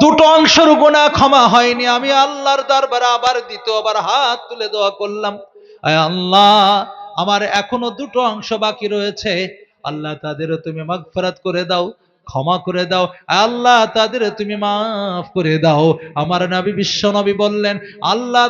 দুটো অংশের গুণা ক্ষমা হয়নি। আমি আল্লাহর দরবার আবার দ্বিতীয়বার হাত তুলে দোয়া করলাম। আল্লাহ, আমার এখনও দুটো অংশ বাকি রয়েছে। আল্লাহ তাদেরও তুমি মাগফিরাত করে দাও। ক্ষমা করে দাও। আল্লাহ তাদের তুমি মাফ করে দাও। আমার নবী বিশ্ব নবী বললেন, আল্লাহ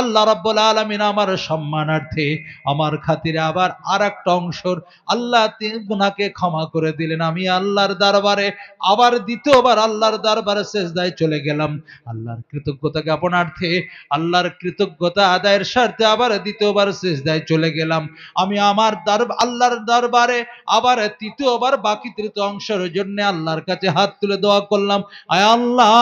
আল্লাহ রাব্বুল আলামিন আমার সম্মানার্থে আমার খাতিরে আবার আর একটা অংশর আল্লাহ গুনাহকে ক্ষমা করে দিলেন। আমি আল্লাহর দরবারে আবার দ্বিতীয়বার আল্লাহর দরবারে শেষদায় চলে গেলাম। আল্লাহর কৃতজ্ঞতা জ্ঞাপনার্থে, আল্লাহর কৃতজ্ঞতা আদায়ের স্বার্থে আবার দ্বিতীয়বার শেষদায় চলে গেলাম। আমি আমার দর, আল্লাহর দরবারে আবার তৃতীয়বার বাকি তৃতীয় অংশের জন্য আল্লাহর কাছে হাত তুলে দোয়া করলাম। আয় আল্লাহ,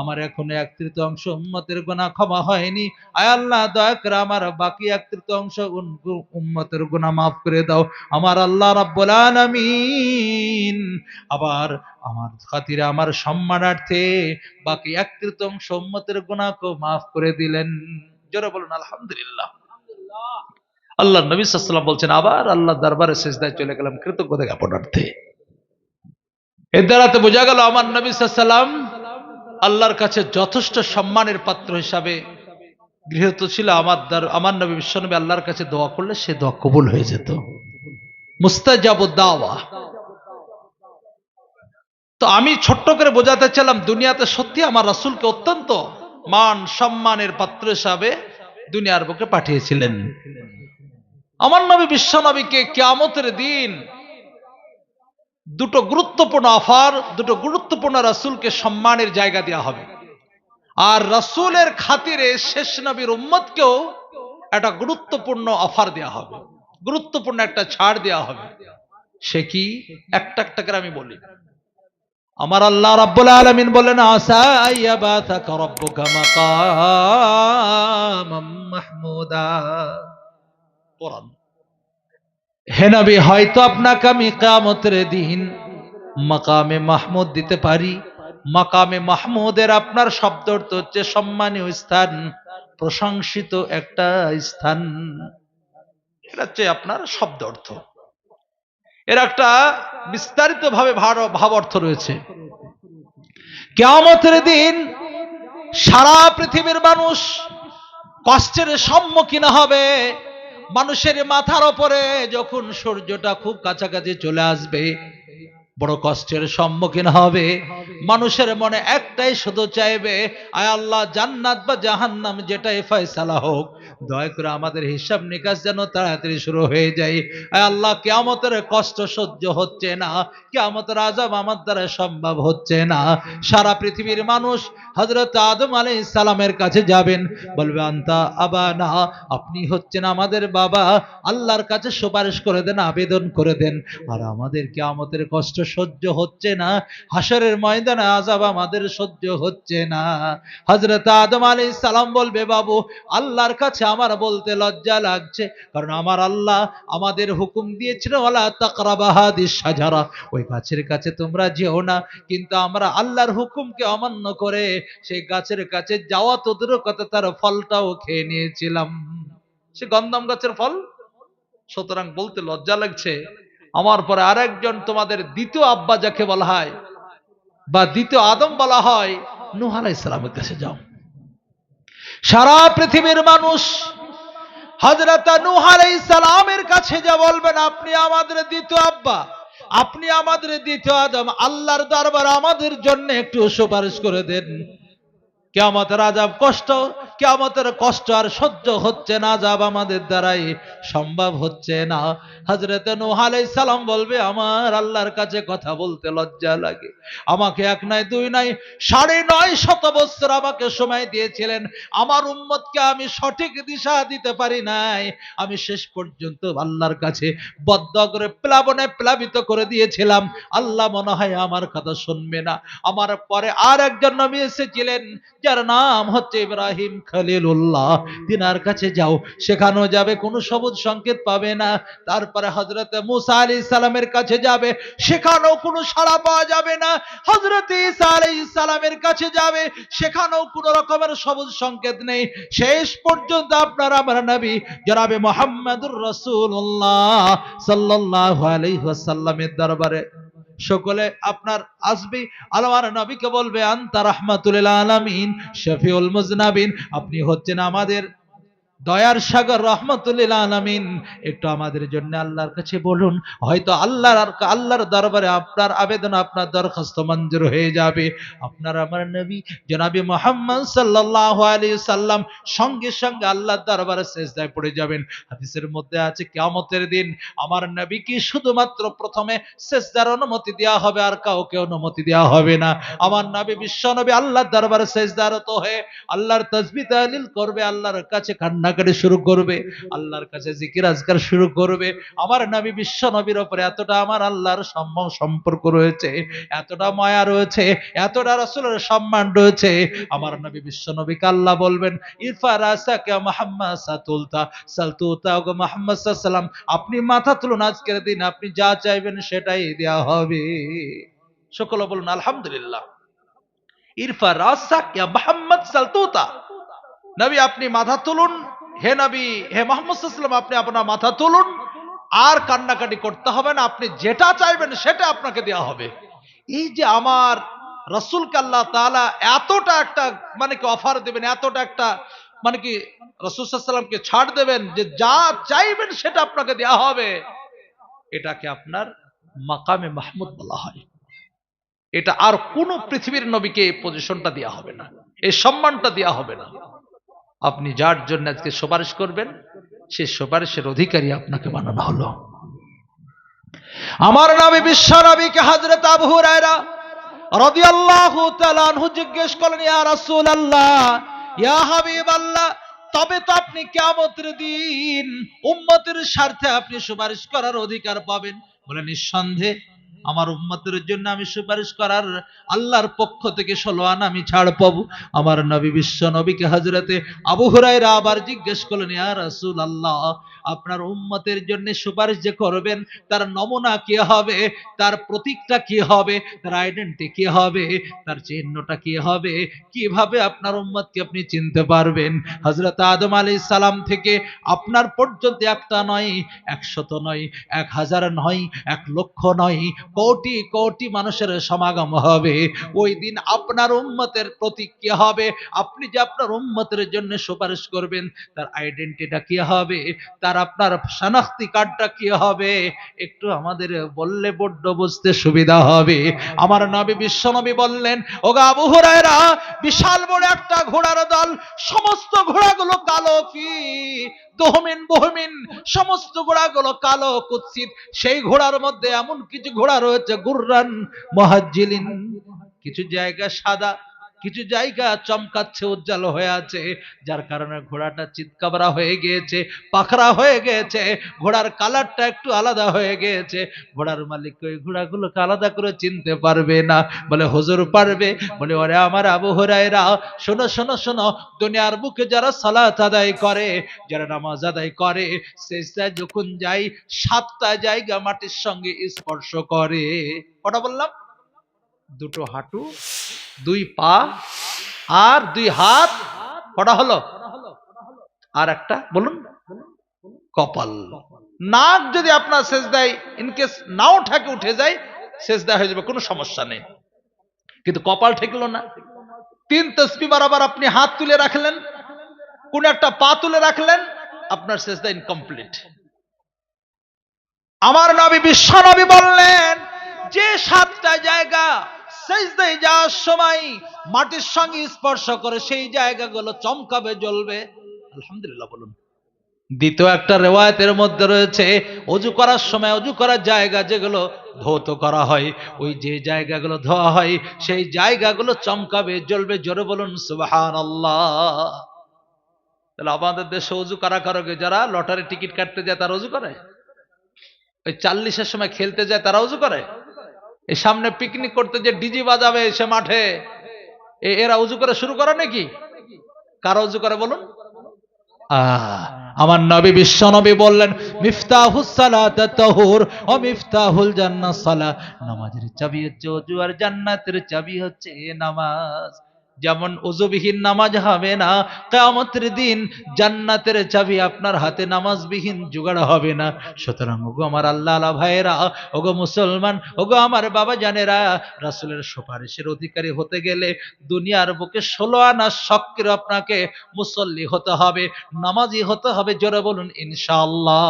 আমার এখন এক তৃতীয় অংশ উম্মতের গোনা ক্ষমা হয়নি। আয় আল্লাহ, দয়া করে আমার বাকি এক তৃতীয় অংশ উম্মতের গোনা মাফ করে দাও। আমার আল্লাহ রাব্বুল আলামিন আবার আমার খাতিরে আমার সম্মানার্থে বাকি এক তৃতীয়াংশ উম্মতের গুনাহকে মাফ করে দিলেন। জোরে বলুন, আলহামদুলিল্লাহ। আল্লাহ নবী সাল্লাম বলছেন, আবার আল্লাহ দরবারে শেষদায় চলে গেলাম কৃতজ্ঞতা জ্ঞাপনার্থে। এর দ্বারাতে বোঝা গেল আমার নবী সাল্লাম আল্লাহর কাছে যথেষ্ট সম্মানের পাত্র হিসাবে গৃহীত ছিল। আমার দ্বার আমার নবী বিশ্বনবী আল্লাহর কাছে দোয়া করলে সে দোয়া কবুল হয়ে যেত। মুস্তাজাবু দাওয়া। তো আমি ছোট্ট করে বোঝাতে চাইলাম, দুনিয়াতে সত্যি আমার রাসূলকে অত্যন্ত মান সম্মানের পাত্র হিসাবে দুনিয়ার বুকে পাঠিয়েছিলেন। আমার নবী বিশ্ব নবীকে কিয়ামতের দিন দুটো গুরুত্বপূর্ণ অফার, দুটো গুরুত্বপূর্ণ রাসূলকে সম্মানের জায়গা দেওয়া হবে। আর রাসূলের খাতিরে শেষ নবীর উম্মতকেও একটা গুরুত্বপূর্ণ অফার দেওয়া হবে। গুরুত্বপূর্ণ একটা ছাড় দেওয়া হবে। সে কি? একটা একটা করে আমি বলি। আমার আল্লাহ রাব্বুল আলামিন বলেন আসা ইয়াবাতাকা রাব্বুকা মাকামাম মাহমুদা। কোরআন। হে হয়তো আপনাকে আমি কিয়ামতের দিন মাকামে মাহমুদ দিতে পারি। মাকামে মাহমুদের আপনার শব্দ অর্থ হচ্ছে সম্মানীয় স্থান, প্রশংসিত একটা স্থান। এটা হচ্ছে আপনার শব্দ অর্থ। এর একটা বিস্তারিত ভাবে ভাব অর্থ রয়েছে। কেয়ামতের দিন সারা পৃথিবীর মানুষ কষ্টের সম্মুখীন হবে। মানুষের মাথার ওপরে যখন সূর্যটা খুব কাছাকাছি চলে আসবে বড় কষ্টের সম্মুখীন হবে। মানুষের মনে একটাই শুধু চাইবে আয় আল্লাহ জান্নাত বা জাহান্নাম যেটাই ফয়সালা হোক দয়া করে আমাদের হিসাব নিকাশ যেন তাড়াতাড়ি শুরু হয়ে যায়। আল্লাহ, কেয়ামতের কষ্ট সহ্য হচ্ছে না, কেয়ামতের আজাব আমার দ্বারা সম্ভব হচ্ছে না। সারা পৃথিবীর মানুষ হজরত আদম আলাই সালামের কাছে যাবেন, বলবে, আন্তা আবা না আপনি হচ্ছেন আমাদের বাবা। আল্লাহর কাছে সুপারিশ করে দেন, আবেদন করে দেন। আর আমাদের কেয়ামতের কষ্ট সহ্য হচ্ছে না হাসরের ময়দানে আজাব আমাদের সহ্য হচ্ছে না। হজরত আদম আলাই সালাম বলবে, বাবু, আল্লাহর কাছে আমার বলতে লজ্জা লাগছে। কারণ আমার আল্লাহ আমাদের হুকুম দিয়েছিল ওলা তাকরাবাহাদিস সাজারা ওই গাছের কাছে তোমরা যেও না, কিন্তু আমরা আল্লাহর হুকুমকে অমান্য করে সেই গাছের কাছে যাওয়া তো কথা তার ফলটাও খেয়ে নিয়েছিলাম। সে গন্ধম গাছের ফল? সুতরাং বলতে লজ্জা লাগছে। আমার পরে আরেকজন তোমাদের দ্বিতীয় আব্বা যাকে বলা হয় বা দ্বিতীয় আদম বলা হয়, নুহ আলাইহিস সালামের কাছে যাও। সারা পৃথিবীর মানুষ হজরত নূহ সালামের কাছে যা বলবেন, আপনি আমাদের দ্বিতীয় আব্বা, আপনি আমাদের দ্বিতীয় আদম, আল্লাহর দরবার আমাদের জন্য একটু সুপারিশ করে দেন। কেমত আজাব কষ্ট কেয়ামতের কষ্ট আর সহ্য হচ্ছে না যাব আমাদের দ্বারাই সম্ভব হচ্ছে না। হজরত নূহ সালাম বলবে, আমার আল্লাহর কাছে কথা বলতে লজ্জা লাগে। আমাকে এক নাই, দুই নাই, সাড়ে নয় শত বছর আমাকে সময় দিয়েছিলেন। আমার উম্মতকে আমি সঠিক দিশা দিতে পারি নাই। আমি শেষ পর্যন্ত আল্লাহর কাছে বদ্ধ করে প্লাবনে প্লাবিত করে দিয়েছিলাম। আল্লাহ মনে হয় আমার কথা শুনবে না। আমার পরে আর একজন নবী এসেছিলেন, যার নাম হচ্ছে ইব্রাহিম। খলিলুল্লাহ তিনার কাছে যাও সেখানেও যাবে কোনো সবুজ সংকেত পাবে না। তারপরে হজরত মুসা আলী সালামের কাছে যাবে সেখানেও কোনো সাড়া পাওয়া যাবে না। হজরত ঈসা আলী সালামের কাছে যাবে সেখানেও কোনো রকমের সবুজ সংকেত নেই। শেষ পর্যন্ত আপনার আমার নবী জনাবে মোহাম্মদুর রসুল্লাহ সাল্লাল্লাহু আলাইহি ওয়াসাল্লামের দরবারে। সকলে আপনার আসবে। আলোয়ার নবীকে বলবে আন্তা রাহমাতুল আলামিন শফিউল মুজনাবিন আপনি হচ্ছেন আমাদের দয়ার সাগর রহমতুল্লিল একটু আমাদের জন্য আল্লাহর কাছে বলুন, হয়তো আল্লাহর আল্লাহর দরবারে আপনার আবেদন, আপনার দরখাস্ত মঞ্জুর হয়ে যাবে। আপনার আমার নবী জনাবি মোহাম্মদ সাল্লাল্লাহু আলাইহি সাল্লাম সঙ্গে সঙ্গে আল্লাহর দরবারে সেজদায় পড়ে যাবেন। হাদিসের মধ্যে আছে, কিয়ামতের দিন আমার নবীকে শুধুমাত্র প্রথমে সেজদার অনুমতি দেওয়া হবে, আর কাউকে অনুমতি দেওয়া হবে না। আমার নবী বিশ্ব নবী আল্লাহর দরবারে সেজদারত হয়ে আল্লাহর তসবিহ তাহলিল করবে, আল্লাহর কাছে কান্নাকাটি শুরু করবে। আল্লাহর কাছে জিকির আজকার শুরু করবে। আমার নবী বিশ্ব নবীর ওপরে এতটা আমার আল্লাহর সম্মান সম্পর্ক রয়েছে, এতটা মায়া রয়েছে, এতটা রসুলের সম্মান রয়েছে। আমার নবী বিশ্ব নবীকে আল্লাহ বলবেন ইরফা রাসাকে মোহাম্মদ সাতুলতা আপনি মাথা তুলুন আজকের দিন, আপনি যা চাইবেন সেটাই দেওয়া হবে। সকল বলুন, আলহামদুলিল্লাহ। ইরফা রাসাকে মোহাম্মদ সালতুতা। নবী, আপনি মাথা তুলুন। হে নবী, হে মোহাম্মদ সাল্লাম আপনি আপনার মাথা তুলুন। আর কান্নাকাটি করতে হবে না, আপনি যেটা চাইবেন সেটা আপনাকে দেওয়া হবে। এই যে আমার রসুলকে আল্লাহ তাআলা এতটা একটা মানে কি অফার দেবেন, এতটা একটা মানে কি, রসুল সাল্লামকে ছাড় দেবেন যে যা চাইবেন সেটা আপনাকে দেওয়া হবে। এটাকে আপনার মাকামে মাহমুদ বলা হয়। এটা আর কোন পৃথিবীর নবীকে এই পজিশনটা দেওয়া হবে না। এই সম্মানটা দেওয়া হবে না। আপনি যার জন্য আজকে সুপারিশ করবেন, সে সুপারিশের অধিকারী আপনাকে বানানো হলো। আমার নামে বিশ্ব নবীকে হযরত আবু আনহু জিজ্ঞেস করলেন, ইয়া রাসূলুল্লাহ, ইয়া হাবিবাল্লাহ, তবে তো আপনি কিয়ামতের দিন উম্মতের স্বার্থে আপনি সুপারিশ করার অধিকার পাবেন? বলে নিঃসন্দেহে আমার উম্মতের জন্য আমি সুপারিশ করার আল্লাহর পক্ষ থেকে ষোলো আনা আমি ছাড় পাবো। আমার নবী বিশ্ব নবীকে হজরতে আবু হুরাইরা আবার জিজ্ঞেস করলেন, ইয়া রাসূল আল্লাহ আপনার উম্মতের জন্য সুপারিশ যে করবেন, তার নমুনা কি হবে? তার প্রতীকটা কি হবে? তার আইডেন্টি কি হবে? তার চিহ্নটা কি হবে? কীভাবে আপনার উম্মতকে আপনি চিনতে পারবেন? হজরত আদম আলী সালাম থেকে আপনার পর্যন্ত একটা নয়, একশত নয়, এক হাজার নয়, এক লক্ষ নয় কোটি কোটি মানুষের সমাগম হবে। ওই দিন আপনার উম্মতের প্রতীক কি হবে। আপনি যে আপনার উম্মতের জন্য সুপারিশ করবেন, তার আইডেন্টিটা কি হবে? তার আপনার শনাক্তি কার্ডটা কি হবে? একটু আমাদের বললে বড্ড বুঝতে সুবিধা হবে। আমার নবী বিশ্ব নবী বললেন, ওগা আবু হুরায়রা, বিশাল বড় একটা ঘোড়ার দল, সমস্ত ঘোড়াগুলো কালো ফি দহমিন, বহমিন, সমস্ত ঘোড়াগুলো কালো কুৎসিত। সেই ঘোড়ার মধ্যে এমন কিছু ঘোড়া রয়েছে, গুররান মহাজ্জিলিন। কিছু জায়গা সাদা কিছু জায়গা চমকাচ্ছে, উজ্জ্বল হয়ে আছে, যার কারণে ঘোড়াটা চিৎকাবরা হয়ে গিয়েছে, পাখরা হয়ে গিয়েছে, ঘোড়ার কালারটা একটু আলাদা হয়ে গিয়েছে। ঘোড়ার মালিক ওই ঘোড়াগুলোকে আলাদা করে চিনতে পারবে না, বলে হুজুর পারবে, বলে ওরে আমার আবু হরাইরা শোনো শোনো শোনো, দুনিয়ার বুকে যারা সালাত আদায় করে, যারা নামাজ আদায় করে সেজদায় যখন যাই, সাতটা জায়গা মাটির সঙ্গে স্পর্শ করে। কটা বললাম? দুটো হাঁটু, দুই পা, আর দুই হাত কটা হলো। আর একটা, বলুন, কপাল। নাক যদি আপনার সেজদায় ইনকেস নাও ঠাকে উঠে যায়, সেজদা হয়ে যাবে, কোনো সমস্যা নেই। কিন্তু কপাল ঠেকলো না। তিন তসবি বরাবর আপনি হাত তুলে রাখলেন, কোন একটা পা তুলে রাখলেন, আপনার সেজদা ইনকমপ্লিট আমার নবী বিশ্ব নবী বললেন, যে সাতটা জায়গা সেজদায় যাওয়ার সময়। মাটির সঙ্গে স্পর্শ করে সেই জায়গাগুলো চমকাবে, জ্বলবে। আলহামদুলিল্লাহ, বলুন। দ্বিতীয় একটা রেওয়ায়তের মধ্যে রয়েছে, অজু করার সময় অজু করার জায়গা যেগুলো ধৌত করা হয়, ওই যে জায়গাগুলো ধোয়া হয়, সেই জায়গাগুলো চমকাবে, জ্বলবে, জোরে বলুন সুবাহান তাহলে আমাদের দেশে অজু কারা কারকে যারা লটারি টিকিট কাটতে যায়, তারা অজু করে? ওই চাল্লিশের সময় খেলতে যায়, তারা অজু করে? এই সামনে পিকনিক করতে যে ডিজি বাজাবে সে মাঠে এরা উজু করে শুরু করে নাকি? কারা উজু করে বলুন? আমার নবী বিশ্ব নবী বললেন জান্নাত সালা নামাজের চাবি হচ্ছে অজু আর জান্নাতের চাবি হচ্ছে নামাজ। যেমন ওজুবিহীন নামাজ হবে না, কেয়ামতের দিন জান্নাতের চাবি আপনার হাতে নামাজবিহীন জোগাড় হবে না। সুতরাং, ওগো আমার আল্লাহ আল্লাহ ভাইয়েরা, ওগো মুসলমান, ওগো আমার বাবা জানেরা, রাসূলের সুপারিশের অধিকারী হতে গেলে দুনিয়ার বুকে ষোলো আনা সক্রিয় আপনাকে মুসল্লি হতে হবে, নামাজি হতে হবে, জোরে বলুন ইনশাল্লাহ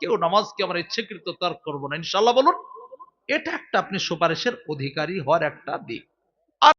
কেউ নামাজকে আমরা ইচ্ছাকৃত তার করব না ইনশাল্লাহ বলুন। এটা একটা আপনি সুপারিশের অধিকারী হওয়ার একটা দিক।